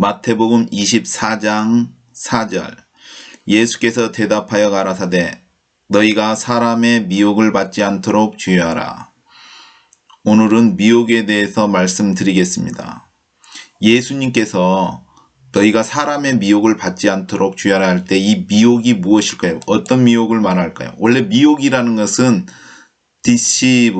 마태복음 24장 4절 예수께서 대답하여 가라사대 너희가 사람의 미혹을 받지 않도록 주의하라. 오늘은 미혹에 대해서 말씀드리겠습니다. 예수님께서 너희가 사람의 미혹을 받지 않도록 주의하라 할 때 이 미혹이 무엇일까요? 어떤 미혹을 말할까요? 원래 미혹이라는 것은 deceive,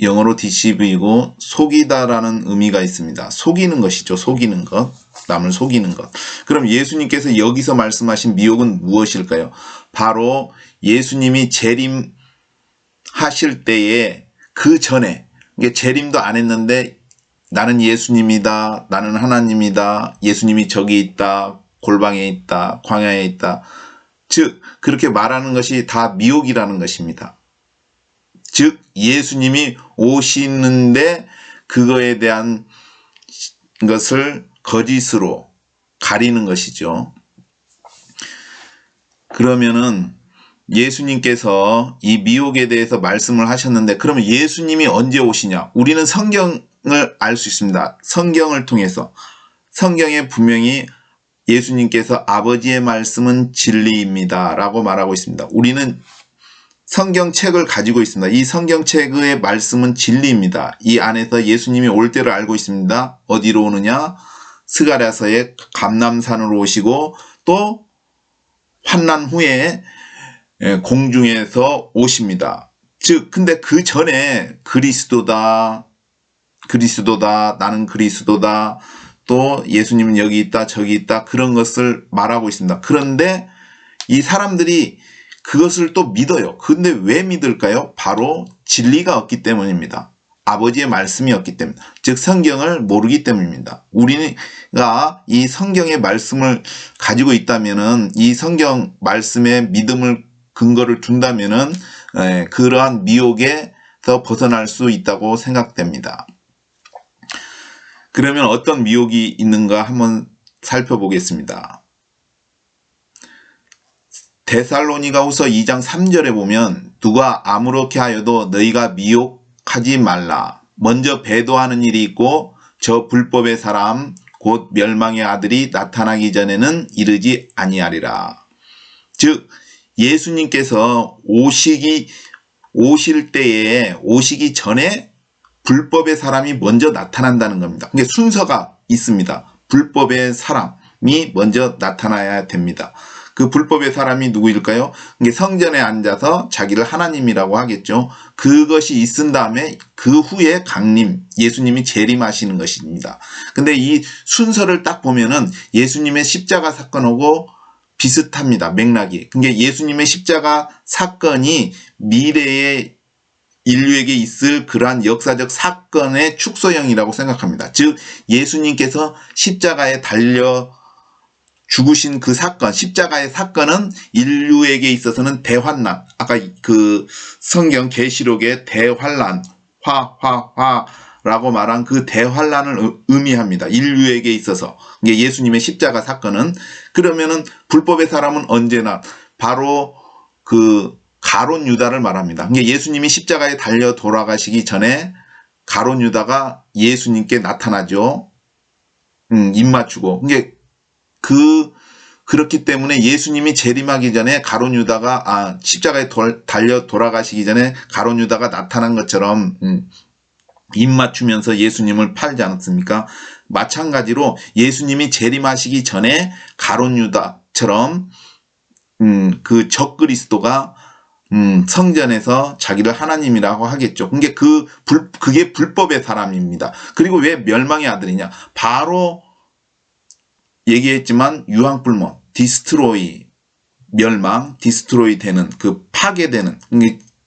영어로 deceive이고 속이다라는 의미가 있습니다. 속이는 것이죠. 속이는 것. 남을 속이는 것. 그럼 예수님께서 여기서 말씀하신 미혹은 무엇일까요? 바로 예수님이 재림 하실 때에 그 전에 이게 재림도 안 했는데 나는 예수님이다. 나는 하나님이다. 예수님이 저기 있다. 골방에 있다. 광야에 있다. 즉 그렇게 말하는 것이 다 미혹이라는 것입니다. 즉 예수님이 오시는데 그거에 대한 것을 거짓으로 가리는 것이죠. 그러면은 예수님께서 이 미혹에 대해서 말씀을 하셨는데 그러면 예수님이 언제 오시냐? 우리는 성경을 알 수 있습니다. 성경을 통해서 성경에 분명히 예수님께서 아버지의 말씀은 진리입니다. 라고 말하고 있습니다. 우리는 성경책을 가지고 있습니다. 이 성경책의 말씀은 진리입니다. 이 안에서 예수님이 올 때를 알고 있습니다. 어디로 오느냐? 스가랴서의 감남산으로 오시고 또 환난 후에 예, 공중에서 오십니다. 즉, 근데 그 전에 그리스도다, 그리스도다, 나는 그리스도다, 또 예수님은 여기 있다, 저기 있다, 그런 것을 말하고 있습니다. 그런데 이 사람들이 그것을 또 믿어요. 근데 왜 믿을까요? 바로 진리가 없기 때문입니다. 아버지의 말씀이 없기 때문에. 즉, 성경을 모르기 때문입니다. 우리가 이 성경의 말씀을 가지고 있다면은 이 성경 말씀에 믿음을 근거를 둔다면은 에, 그러한 미혹에서 벗어날 수 있다고 생각됩니다. 그러면 어떤 미혹이 있는가 한번 살펴보겠습니다. 데살로니가 후서 2장 3절에 보면 누가 아무렇게 하여도 너희가 미혹 하지 말라. 먼저 배도하는 일이 있고 저 불법의 사람 곧 멸망의 아들이 나타나기 전에는 이르지 아니하리라. 즉 예수님께서 오시기 오실 때에 오시기 전에 불법의 사람이 먼저 나타난다는 겁니다. 그게 순서가 있습니다. 불법의 사람이 먼저 나타나야 됩니다. 그 불법의 사람이 누구일까요? 이게 성전에 앉아서 자기를 하나님이라고 하겠죠. 그것이 있은 다음에 그 후에 강림, 예수님이 재림하시는 것입니다. 근데 이 순서를 딱 보면은 예수님의 십자가 사건하고 비슷합니다. 맥락이. 그게 예수님의 십자가 사건이 미래의 인류에게 있을 그러한 역사적 사건의 축소형이라고 생각합니다. 즉 예수님께서 십자가에 달려 죽으신 그 사건, 십자가의 사건은 인류에게 있어서는 대환란. 아까 그 성경 계시록의 대환란, 화, 화, 화라고 말한 그 대환란을 의미합니다. 인류에게 있어서. 이게 예수님의 십자가 사건은 그러면은 불법의 사람은 언제나 바로 그 가론 유다를 말합니다. 이게 예수님이 십자가에 달려 돌아가시기 전에 가론 유다가 예수님께 나타나죠. 음, 입 맞추고. 이게 그 그렇기 때문에 예수님이 재림하기 전에 가론 유다가 아 십자가에 돌, 달려 돌아가시기 전에 가론 유다가 나타난 것처럼 음, 입 맞추면서 예수님을 팔지 않았습니까? 마찬가지로 예수님이 재림하시기 전에 가론 유다처럼 음, 그 적그리스도가 음, 성전에서 자기를 하나님이라고 하겠죠. 그게 그 불, 그게 불법의 사람입니다. 그리고 왜 멸망의 아들이냐? 바로 얘기했지만 유황불몬, 디스트로이, 멸망, 디스트로이 되는 그 파괴되는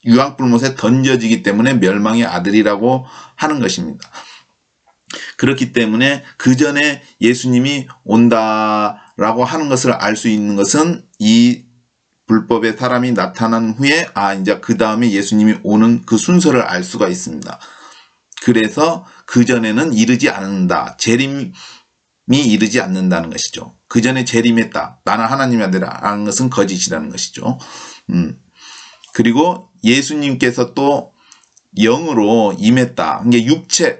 유황불못에 던져지기 때문에 멸망의 아들이라고 하는 것입니다. 그렇기 때문에 그 전에 예수님이 온다라고 하는 것을 알 수 있는 것은 이 불법의 사람이 나타난 후에 아 이제 그 다음에 예수님이 오는 그 순서를 알 수가 있습니다. 그래서 그 전에는 이르지 않는다. 재림 이 이르지 않는다는 것이죠. 그 전에 재림했다. 나는 하나님의 아들이라는 것은 거짓이라는 것이죠. 음. 그리고 예수님께서 또 영으로 임했다. 이게 육체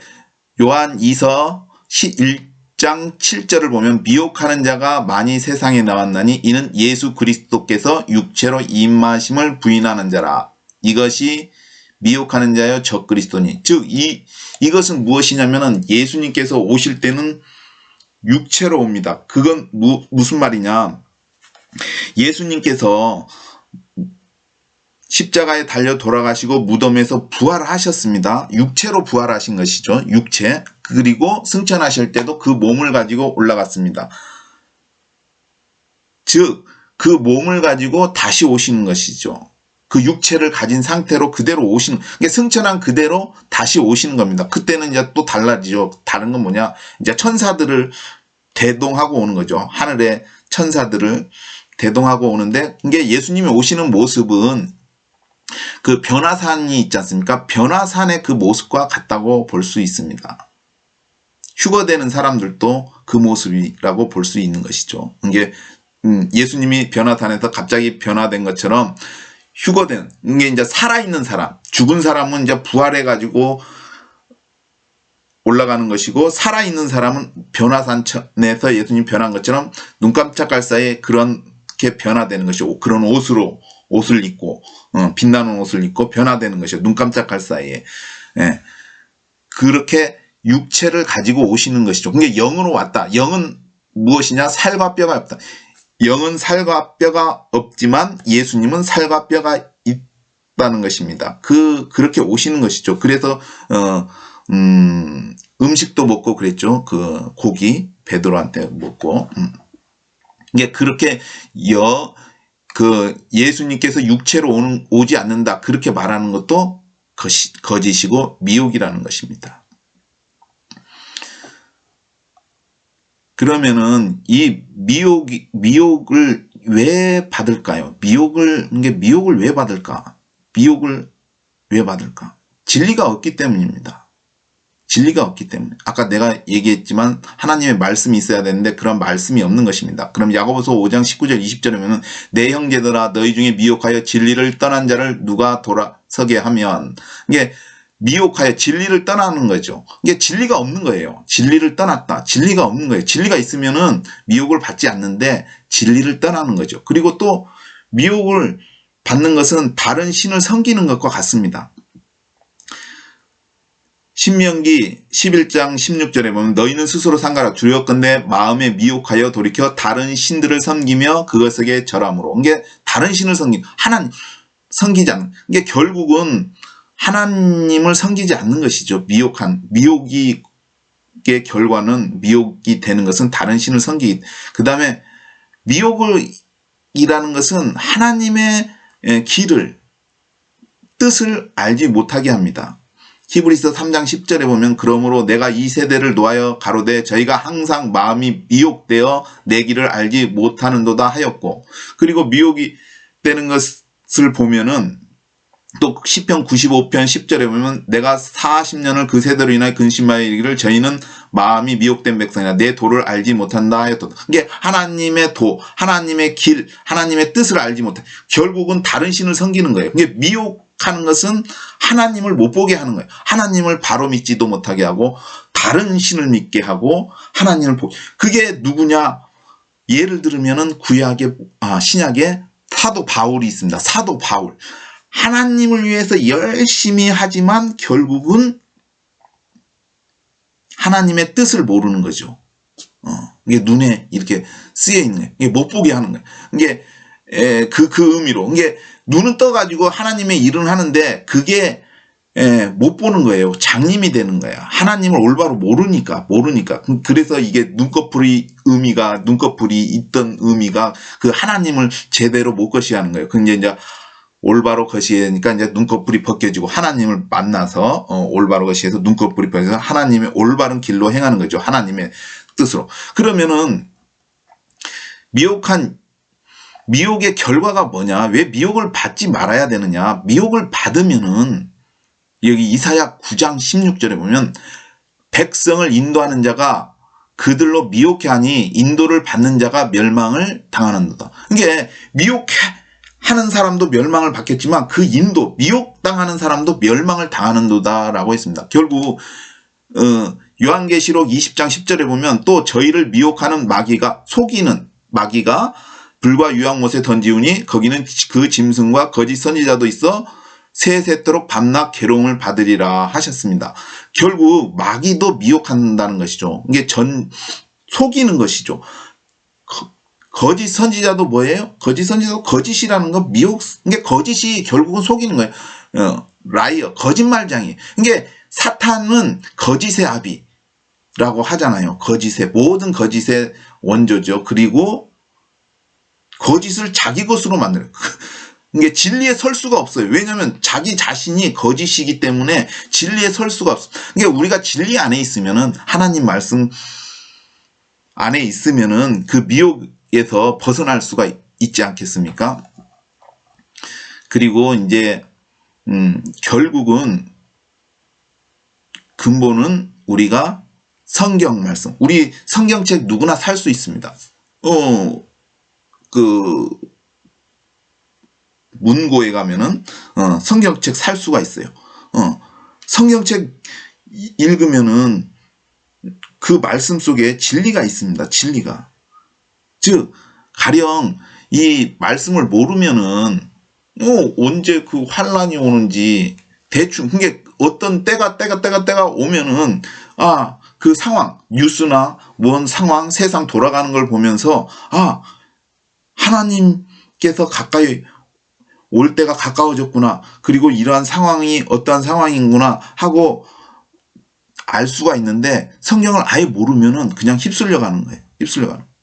요한 2서 6장 7절을 보면 미혹하는 자가 많이 세상에 나왔나니 이는 예수 그리스도께서 육체로 임하심을 부인하는 자라. 이것이 미혹하는 자여 적 그리스도니. 즉, 이, 이것은 무엇이냐면은 예수님께서 오실 때는 육체로 옵니다. 그건 무, 무슨 말이냐. 예수님께서 십자가에 달려 돌아가시고 무덤에서 부활하셨습니다. 육체로 부활하신 것이죠. 육체. 그리고 승천하실 때도 그 몸을 가지고 올라갔습니다. 즉, 그 몸을 가지고 다시 오시는 것이죠. 그 육체를 가진 상태로 그대로 오시는, 그러니까 승천한 그대로 다시 오시는 겁니다. 그때는 이제 또 달라지죠. 다른 건 뭐냐. 이제 천사들을 대동하고 오는 거죠. 하늘의 천사들을 대동하고 오는데, 이게 예수님이 오시는 모습은 그 변화산이 있지 않습니까? 변화산의 그 모습과 같다고 볼 수 있습니다. 휴거되는 사람들도 그 모습이라고 볼 수 있는 것이죠. 이게 음, 예수님이 변화산에서 갑자기 변화된 것처럼 휴거된 이게 이제 살아있는 사람, 죽은 사람은 이제 부활해 가지고 올라가는 것이고 살아있는 사람은 변화산에서 예수님 변한 것처럼 눈 깜짝할 사이에 그렇게 변화되는 것이고 그런 옷으로 옷을 입고 어, 빛나는 옷을 입고 변화되는 것이요 눈 깜짝할 사이에 예. 그렇게 육체를 가지고 오시는 것이죠. 그게 영으로 왔다. 영은 무엇이냐? 살과 뼈가 없다. 영은 살과 뼈가 없지만 예수님은 살과 뼈가 있다는 것입니다. 그 그렇게 오시는 것이죠. 그래서 어, 음, 음식도 먹고 그랬죠. 그 고기 베드로한테 먹고 음. 이게 그렇게 여 그 예수님께서 육체로 오는, 오지 않는다 그렇게 말하는 것도 거짓이고 미혹이라는 것입니다. 그러면은 이 미혹이 미혹을 왜 받을까요? 미혹을 이게 미혹을 왜 받을까? 미혹을 왜 받을까? 진리가 없기 때문입니다. 진리가 없기 때문에 아까 내가 얘기했지만 하나님의 말씀이 있어야 되는데 그런 말씀이 없는 것입니다. 그럼 야고보서 5장 19절 20절에 보면 내 형제들아 너희 중에 미혹하여 진리를 떠난 자를 누가 돌아서게 하면 이게 미혹하여 진리를 떠나는 거죠. 이게 진리가 없는 거예요. 진리를 떠났다. 진리가 없는 거예요. 진리가 있으면은 미혹을 받지 않는데 진리를 떠나는 거죠. 그리고 또 미혹을 받는 것은 다른 신을 섬기는 것과 같습니다. 신명기 11장 16절에 보면 너희는 스스로 상가라 두려웠건대 마음에 미혹하여 돌이켜 다른 신들을 섬기며 그것에게 절함으로 이게 다른 신을 섬기 하나님 섬기지 않는 이게 결국은 하나님을 섬기지 않는 것이죠 미혹한 미혹이 의 결과는 미혹이 되는 것은 다른 신을 섬기기 그 다음에 미혹을 이라는 것은 하나님의 길을 뜻을 알지 못하게 합니다. 히브리서 3장 10절에 보면 그러므로 내가 이 세대를 놓아여 가로되 저희가 항상 마음이 미혹되어 내 길을 알지 못하는도다 하였고 그리고 미혹이 되는 것을 보면은 또 시편 95편 10절에 보면 내가 40년을 그 세대로 인하여 근심하여 이르기를 저희는 마음이 미혹된 백성이라 내 도를 알지 못한다 하였다. 이게 하나님의 도, 하나님의 길, 하나님의 뜻을 알지 못해. 결국은 다른 신을 섬기는 거예요. 이게 미혹하는 것은 하나님을 못 보게 하는 거예요. 하나님을 바로 믿지도 못하게 하고 다른 신을 믿게 하고 하나님을 보게. 그게 누구냐? 예를 들면은 구약의 아, 신약의 사도 바울이 있습니다. 사도 바울. 하나님을 위해서 열심히 하지만 결국은 하나님의 뜻을 모르는 거죠. 어, 이게 눈에 이렇게 쓰여 있는 거예요. 이게 못 보게 하는 거예요. 이게 에, 그, 그 의미로. 이게 눈은 떠가지고 하나님의 일은 하는데 그게 에, 못 보는 거예요. 장님이 되는 거야. 하나님을 올바로 모르니까, 모르니까. 그래서 이게 눈꺼풀이 의미가, 눈꺼풀이 있던 의미가 그 하나님을 제대로 못 것이 하는 거예요. 근데 이제 올바로 거시하니까 이제 눈꺼풀이 벗겨지고 하나님을 만나서 어, 올바로 거시해서 눈꺼풀이 벗겨서 하나님의 올바른 길로 행하는 거죠. 하나님의 뜻으로. 그러면은 미혹한 미혹의 결과가 뭐냐? 왜 미혹을 받지 말아야 되느냐? 미혹을 받으면은 여기 이사야 9장 16절에 보면 백성을 인도하는 자가 그들로 미혹해 하니 인도를 받는 자가 멸망을 당하는도다. 이게 미혹해 하는 사람도 멸망을 받겠지만 그 인도 미혹당하는 사람도 멸망을 당하는도다라고 했습니다. 결국 어, 요한계시록 20장 10절에 보면 또 저희를 미혹하는 마귀가 속이는 마귀가 불과 유황못에 던지우니 거기는 그 짐승과 거짓 선지자도 있어 세세토록 밤낮 괴로움을 받으리라 하셨습니다. 결국 마귀도 미혹한다는 것이죠. 이게 전 속이는 것이죠. 거- 거짓 선지자도 뭐예요? 거짓 선지자도 거짓이라는 건 미혹, 이게 거짓이 결국은 속이는 거예요. 어, 라이어, 거짓말장이. 이게 사탄은 거짓의 아비라고 하잖아요. 거짓의, 모든 거짓의 원조죠. 그리고 거짓을 자기 것으로 만들어요. 이게 진리에 설 수가 없어요. 왜냐하면 자기 자신이 거짓이기 때문에 진리에 설 수가 없어. 이게 우리가 진리 안에 있으면은 하나님 말씀 안에 있으면은 그 미혹 에서 벗어날 수가 있- 있지 않겠습니까? 그리고 이제 음, 결국은 근본은 우리가 성경 말씀, 우리 성경책 누구나 살 수 있습니다. 어, 그 문고에 가면은 어, 성경책 살 수가 있어요. 어, 성경책 이- 읽으면은 그 말씀 속에 진리가 있습니다. 진리가. 즉 가령 이 말씀을 모르면은 어, 언제 그 환란이 오는지 대충 그게 어떤 때가 때가 때가 때가 오면은 아 그 상황 뉴스나 뭔 상황 세상 돌아가는 걸 보면서 아 하나님께서 가까이 올 때가 가까워졌구나 그리고 이러한 상황이 어떠한 상황이구나 하고 알 수가 있는데 성경을 아예 모르면은 그냥 휩쓸려 가는 거예요 휩쓸려 가는 거예요.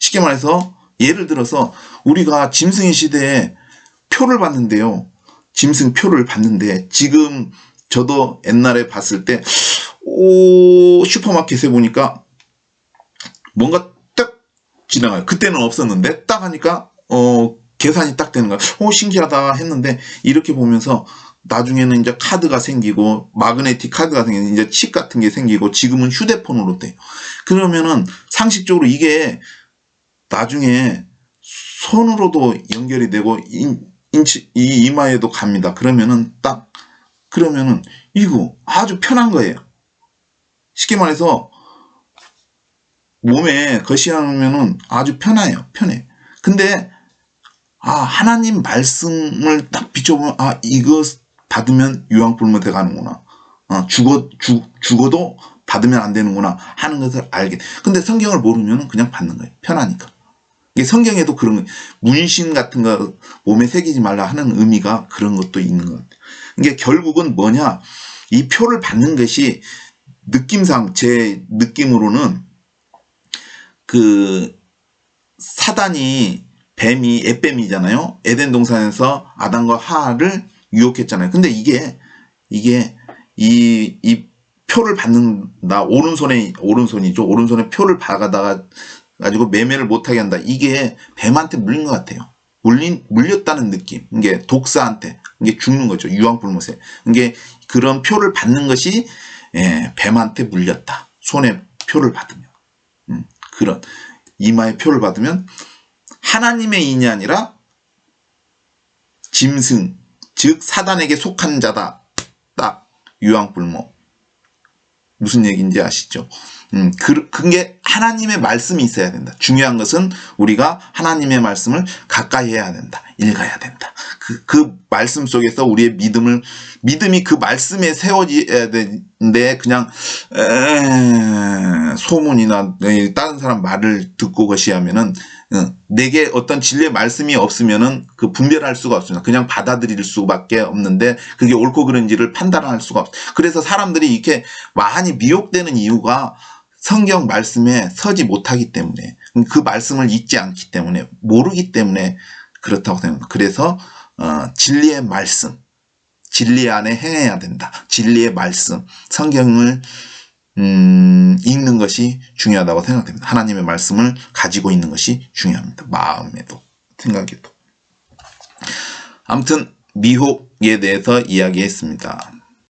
쉽게 말해서 예를 들어서 우리가 짐승의 시대에 표를 봤는데요. 짐승 표를 봤는데 지금 저도 옛날에 봤을 때 오, 슈퍼마켓에 보니까 뭔가 딱 지나가요. 그때는 없었는데 딱 하니까 어 계산이 딱 되는 거야. 오 신기하다 했는데 이렇게 보면서 나중에는 이제 카드가 생기고 마그네틱 카드가 생기고 이제 칩 같은 게 생기고 지금은 휴대폰으로 돼요. 그러면은 상식적으로 이게 나중에 손으로도 연결이 되고 인, 인치, 이 이마에도 갑니다. 그러면은 딱 그러면은 이거 아주 편한 거예요. 쉽게 말해서 몸에 거시하면은 아주 편해요. 편해. 근데 아 하나님 말씀을 딱 비춰보면 아 이거 받으면 유황불못에 가는구나. 어, 죽어 죽, 죽어도 받으면 안 되는구나 하는 것을 알게. 근데 성경을 모르면 그냥 받는 거예요. 편하니까. 이게 성경에도 그런 거, 문신 같은 거 몸에 새기지 말라 하는 의미가 그런 것도 있는 것 같아요. 이게 결국은 뭐냐? 이 표를 받는 것이 느낌상 제 느낌으로는 그 사단이 뱀이 애뱀이잖아요. 에덴 동산에서 아담과 하를 유혹했잖아요. 근데 이게 이게 이, 이 표를 받는다 오른손에 오른손이죠. 오른손에 표를 박아다가 가지고 매매를 못하게 한다. 이게 뱀한테 물린 것 같아요. 물린 물렸다는 느낌. 이게 독사한테 이게 죽는 거죠. 유황불못에. 이게 그런 표를 받는 것이 예, 뱀한테 물렸다. 손에 표를 받으면 음, 그런 이마에 표를 받으면 하나님의 인이 아니라 짐승 즉 사단에게 속한 자다. 딱 유황불목 무슨 얘기인지 아시죠? 음, 그, 그게 하나님의 말씀이 있어야 된다. 중요한 것은 우리가 하나님의 말씀을 가까이 해야 된다. 읽어야 된다. 그, 그 말씀 속에서 우리의 믿음을, 믿음이 그 말씀에 세워져야 되는데, 그냥, 에, 소문이나 에, 다른 사람 말을 듣고 것이 하면은, 어, 내게 어떤 진리의 말씀이 없으면은 그 분별할 수가 없습니다. 그냥 받아들일 수밖에 없는데 그게 옳고 그른지를 판단할 수가 없어요. 그래서 사람들이 이렇게 많이 미혹되는 이유가 성경 말씀에 서지 못하기 때문에 그 말씀을 잊지 않기 때문에 모르기 때문에 그렇다고 생각합니다. 그래서 어, 진리의 말씀, 진리 안에 행해야 된다. 진리의 말씀, 성경을 음, 읽는 것이 중요하다고 생각됩니다. 하나님의 말씀을 가지고 있는 것이 중요합니다. 마음에도, 생각에도. 아무튼, 미혹에 대해서 이야기했습니다.